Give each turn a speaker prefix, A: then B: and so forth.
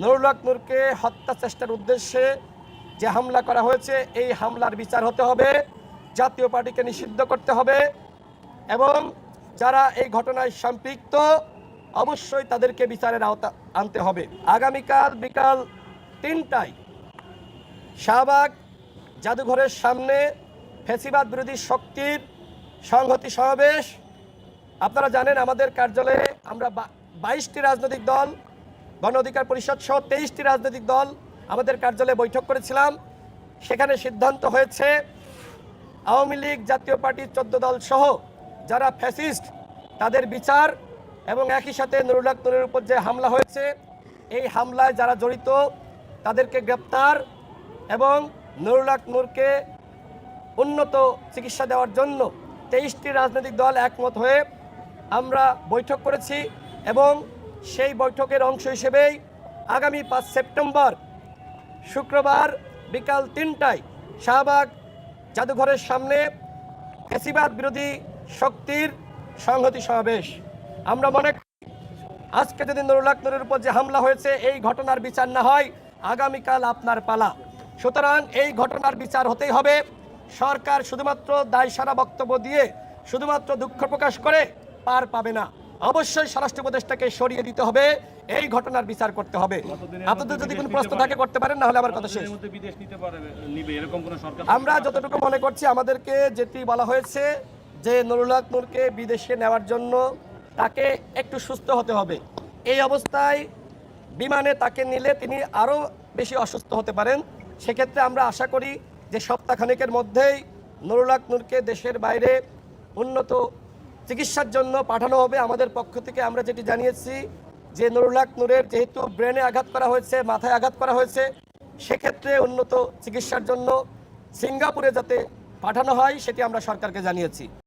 A: নুরুল হক হত্যা চেষ্টার উদ্দেশ্যে যে হামলা করা হয়েছে, এই হামলার বিচার হতে হবে, জাতীয় পার্টিকে নিষিদ্ধ করতে হবে এবং যারা এই ঘটনায় সম্পৃক্ত, অবশ্যই তাদেরকে বিচারের আওতা আনতে হবে। আগামীকাল বিকাল তিনটায় শাহবাগ জাদুঘরের সামনে ফেসিবাদ বিরোধী শক্তির সংহতি সমাবেশ। আপনারা জানেন আমাদের কার্যালয়ে আমরা বাইশটি রাজনৈতিক দল গণ অধিকার পরিষদ সহ তেইশটি রাজনৈতিক দল আমাদের কার্যালয়ে বৈঠক করেছিলাম। সেখানে সিদ্ধান্ত হয়েছে, আওয়ামী লীগ, জাতীয় পার্টির চোদ্দ দল সহ যারা ফ্যাসিস্ট, তাদের বিচার এবং একই সাথে নুরুল হক নুরের উপর যে হামলা হয়েছে, এই হামলায় যারা জড়িত, তাদেরকে গ্রেপ্তার এবং নুরুল নূরকে উন্নত চিকিৎসা দেওয়ার জন্য তেইশটি রাজনৈতিক দল একমত হয়ে আমরা বৈঠক করেছি এবং সেই বৈঠকের অংশ হিসেবেই আগামী পাঁচ সেপ্টেম্বর শুক্রবার বিকাল তিনটায় শাহবাগ জাদুঘরের সামনে ফেসিবাদ বিরোধী শক্তির সংহতি সমাবেশ। আমরা মনে করি আজকে যদি নুরুল হক নুরের উপর যে হামলা হয়েছে, এই ঘটনার বিচার না হয় আগামীকাল আপনার পালা। সুতরাং এই ঘটনার বিচার হতেই হবে। সরকার শুধুমাত্র দায় সারা বক্তব্য দিয়ে শুধুমাত্র দুঃখ প্রকাশ করে পার পাবে না। অবশ্যই স্বরাষ্ট্র উপদেষ্টাকে সরিয়ে দিতে হবে। এই ঘটনার বিচার করতে হবে। আপনাদের যদি কোনো প্রশ্ন থাকে করতে পারেন না হলে আমার কথা শেষ। আমরা যতটুকু মনে করছি আমাদেরকে যেটি বলা হয়েছে যে নুরুল হক নূরকে বিদেশে নেওয়ার জন্য তাকে একটু সুস্থ হতে হবে। এই অবস্থায় বিমানে তাকে নিলে তিনি আরও বেশি অসুস্থ হতে পারেন। সেক্ষেত্রে আমরা আশা করি যে সপ্তাহখানেকের মধ্যেই নুরুল নূরকে দেশের বাইরে উন্নত চিকিৎসার জন্য পাঠানো হবে আমাদের পক্ষ থেকে। আমরা যেটি জানিয়েছি যে নুরুলাক নূরের যেহেতু ব্রেনে আঘাত করা হয়েছে, মাথায় আঘাত করা হয়েছে, সেক্ষেত্রে উন্নত চিকিৎসার জন্য সিঙ্গাপুরে যাতে পাঠানো হয়, সেটি আমরা সরকারকে জানিয়েছি।